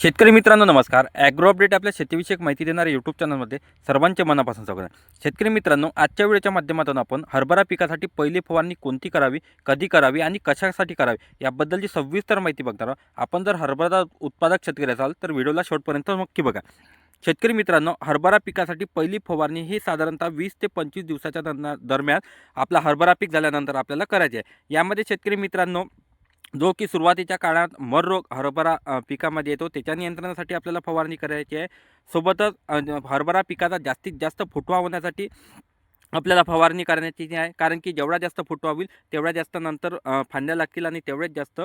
शेतकरी मित्रांनो नमस्कार. ॲग्रो अपडेट आपल्या शेतीविषयक माहिती देणाऱ्या यूट्यूब चॅनलमध्ये सर्वांचे मनापासून स्वागत आहे. शेतकरी मित्रांनो आजच्या वेळेच्या माध्यमातून आपण हरभरा पिकासाठी पहिली फवारणी कोणती करावी कधी करावी आणि कशासाठी करावी याबद्दलची सविस्तर माहिती बघणार आहोत. आपण जर हरभरा उत्पादक शेतकरी असाल तर व्हिडिओला शेवटपर्यंत नक्की बघा. शेतकरी मित्रांनो हरभरा पिकासाठी पहिली फवारणी ही साधारणतः वीस ते पंचवीस दिवसाच्या दरम्यान आपला हरभरा पीक झाल्यानंतर आपल्याला करायचे आहे. यामध्ये शेतकरी मित्रांनो जो की सुरुवातीच्या काळात मर रोग हरभरा पिकामध्ये येतो त्याच्या नियंत्रणासाठी आपल्याला फवारणी करायची आहे. सोबतच हरभरा पिकाचा जास्तीत जास्त फुटवा होण्यासाठी आपल्याला फवारणी करण्याची आहे. कारण की जेवढा जास्त फुटवा होईल तेवढ्या जास्त नंतर फांद्या लागतील आणि तेवढेच जास्त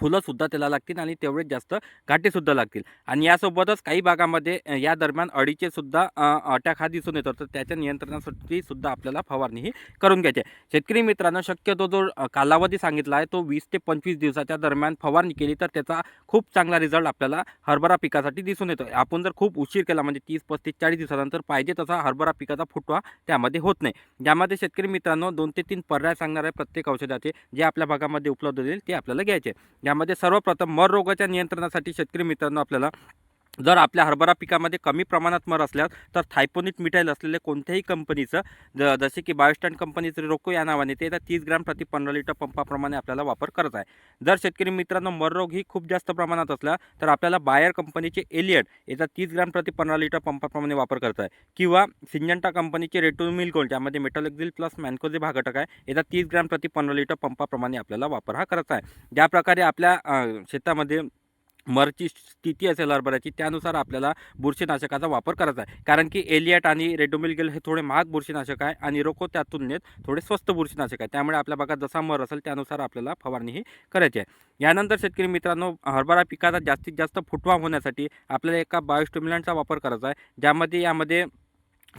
फुलंसुद्धा त्याला लागतील आणि तेवढेच जास्त घाटेसुद्धा लागतील. आणि यासोबतच काही भागामध्ये या दरम्यान अडीचे सुद्धा अटॅक हा दिसून येतो. तर त्याच्या नियंत्रणासाठी सुद्धा आपल्याला फवारणी ही करून घ्यायची आहे. शेतकरी मित्रांनो शक्यतो जो कालावधी सांगितला आहे तो वीस ते पंचवीस दिवसाच्या दरम्यान फवारणी केली तर त्याचा खूप चांगला रिझल्ट आपल्याला हरभरा पिकासाठी दिसून येतो. आपण जर खूप उशीर केला म्हणजे तीस पस्तीस चाळीस दिवसानंतर पाहिजे तसा हरभरा पिकाचा फुटवा त्यामध्ये होत नाही. ज्यामध्ये शेतकरी मित्रांनो दोन ते तीन पर्याय सांगणार आहे प्रत्येक औषधाचे जे आपल्या भागामध्ये उपलब्ध होतील ते आपल्याला घ्यायचे आहे. यामध्ये सर्वप्रथम मर रोगाच्या नियंत्रणासाठी शेतकरी मित्रांनो आपल्याला जर आपल्या हरभरा पिकामध्ये कमी प्रमाणात मर असल्यास तर थायपोनिट मिठाईल असलेले कोणत्याही कंपनीचं ज जसे की बायोस्टॅन कंपनीचं रोको या नावाने ते आता तीस ग्रॅम प्रति पंधरा लिटर पंपाप्रमाणे आपल्याला वापर करत आहे. जर शेतकरी मित्रांनो मररोग ही खूप जास्त प्रमाणात असला तर आपल्याला बायर कंपनीचे एलियट याचा तीस ग्रॅम प्रति पंधरा लिटर पंपाप्रमाणे वापर करत आहे. किंवा सिंजंटा कंपनीचे रेटोमिल गोल्ड ज्यामध्ये मेटॉलेक्झिल प्लस मॅनकोजे भाग घटक आहे याचा तीस ग्रॅम प्रति पंधरा लिटर पंपाप्रमाणे आपल्याला वापर हा करत आहे. ज्या प्रकारे आपल्या शेतामध्ये मरची स्थिती असेल हरभऱ्याची त्यानुसार आपल्याला बुरशीनाशकाचा वापर करायचा आहे. कारण की एलियट आणि रेडोमिलगेल हे थोडे महाग बुरशीनाशक आहे आणि रोको त्या तुलनेत थोडे स्वस्त बुरशीनाशक आहे. त्यामुळे आपल्या भागात जसा मर असेल त्यानुसार आपल्याला फवारणी ही करायची आहे. यानंतर शेतकरी मित्रांनो हरभरा पिकाचा जास्तीत जास्त फुटवा होण्यासाठी आपल्याला एका बायोस्टिम्युलंटचा वापर करायचा आहे. ज्यामध्ये यामध्ये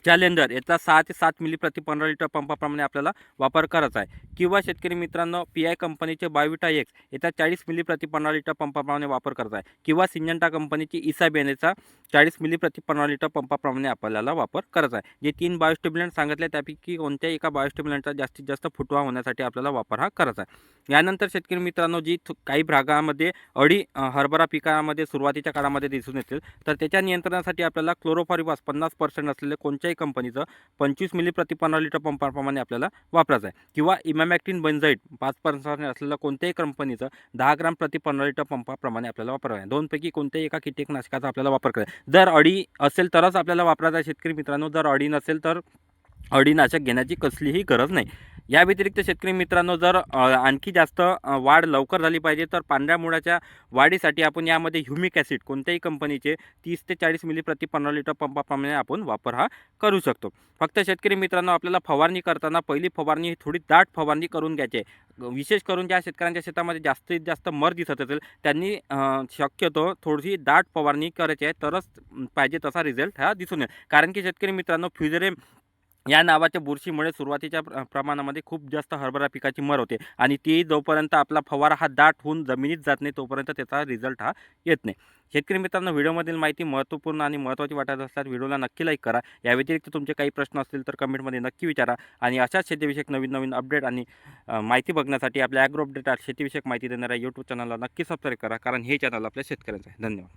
चॅलेंजर याचा सहा ते सात मिली प्रति पंधरा लिटर पंपाप्रमाणे आपल्याला वापर करायचा आहे. किंवा शेतकरी मित्रांनो पी आय कंपनीचे बायोविटा एक्स याचा चाळीस मिली प्रति पंधरा लिटर पंपाप्रमाणे वापर करायचा आहे. किंवा सिंजंटा कंपनीची इसाबेन याचा चाळीस मिली प्रति पंधरा लिटर पंपाप्रमाणे आपल्याला वापर करायचा आहे. जे तीन बायोस्टिम्युलंट सांगितले त्यापैकी कोणत्याही एका बायोस्टिम्युलंटचा जास्तीत जास्त फुटवा होण्यासाठी आपल्याला वापर हा करायचा आहे. यानंतर शेतकरी मित्रांनो जी काही भागामध्ये अडी हरभरा पिकामध्ये सुरुवातीच्या काळामध्ये दिसून येतील तर त्याच्या नियंत्रणासाठी आपल्याला क्लोरोफॉरिबास पन्नास पर्सेंट असलेले कोणत्याही कंपनीचं पंचवीस मिली प्रति पंधरा लिटर पंपाप्रमाणे आपल्याला वापरायचं आहे. किंवा इमॅमॅक्टिन बेन्झाईट पाच पर्सेंट असलेलं कोणत्याही कंपनीचं दहा ग्राम प्रति पंधरा लिटर पंपाप्रमाणे आपल्याला वापरायचं आहे. दोनपैकी कोणत्याही एका कीटकनाशकाचा आपल्याला वापर करायचा आहे. जर अडी असेल तरच आपल्याला वापरायचा आहे शेतकरी मित्रांनो. जर अडी नसेल तर अडीनाशक घेण्याची कसलीही गरज नाही. या व्यतिरिक्त शेतकरी मित्रांनो जर आणखी जास्त वाढ लवकर झाली पाहिजे तर पांढऱ्या मुळाच्या वाढीसाठी आपण यामध्ये ह्युमिक ॲसिड कोणत्याही कंपनीचे तीस ते चाळीस मिली प्रति पंधरा लिटर पंपाप्रमाणे आपण वापर हा करू शकतो. फक्त शेतकरी मित्रांनो आपल्याला फवारणी करताना पहिली फवारणी ही थोडी दाट फवारणी करून घ्यायची आहे. विशेष करून ज्या शेतकऱ्यांच्या शेतामध्ये जास्तीत जास्त मर दिसत असेल त्यांनी शक्यतो थोडीशी दाट फवारणी करायची आहे तरच पाहिजे तसा रिझल्ट हा दिसून येईल. कारण की शेतकरी मित्रांनो फ्युजरे या नावाच्या बुरशीमुळे सुरुवातीच्या प्र- प्रमाणामध्ये खूप जास्त हरभरा पिकाची मर होते आणि ती जोपर्यंत आपला फवारा हा दाट होऊन जमिनीत जात नाही तोपर्यंत त्याचा रिझल्ट हा येत नाही. शेतकरी मित्रांनो व्हिडिओमधील माहिती महत्त्वपूर्ण आणि महत्त्वाची वाटत असल्यास व्हिडिओला नक्की लाईक करा. या व्यतिरिक्त तुमचे काही प्रश्न असतील तर कमेंटमध्ये नक्की विचारा आणि अशाच शेतीविषयक नवीन नवीन अपडेट आणि माहिती बघण्यासाठी आपल्या ॲग्रो अपडेट शेतीविषयक माहिती देणाऱ्या यूट्यूब चॅनलला नक्की सबस्क्राईब करा कारण हे चॅनल आपल्या शेतकऱ्यांचं आहे. धन्यवाद.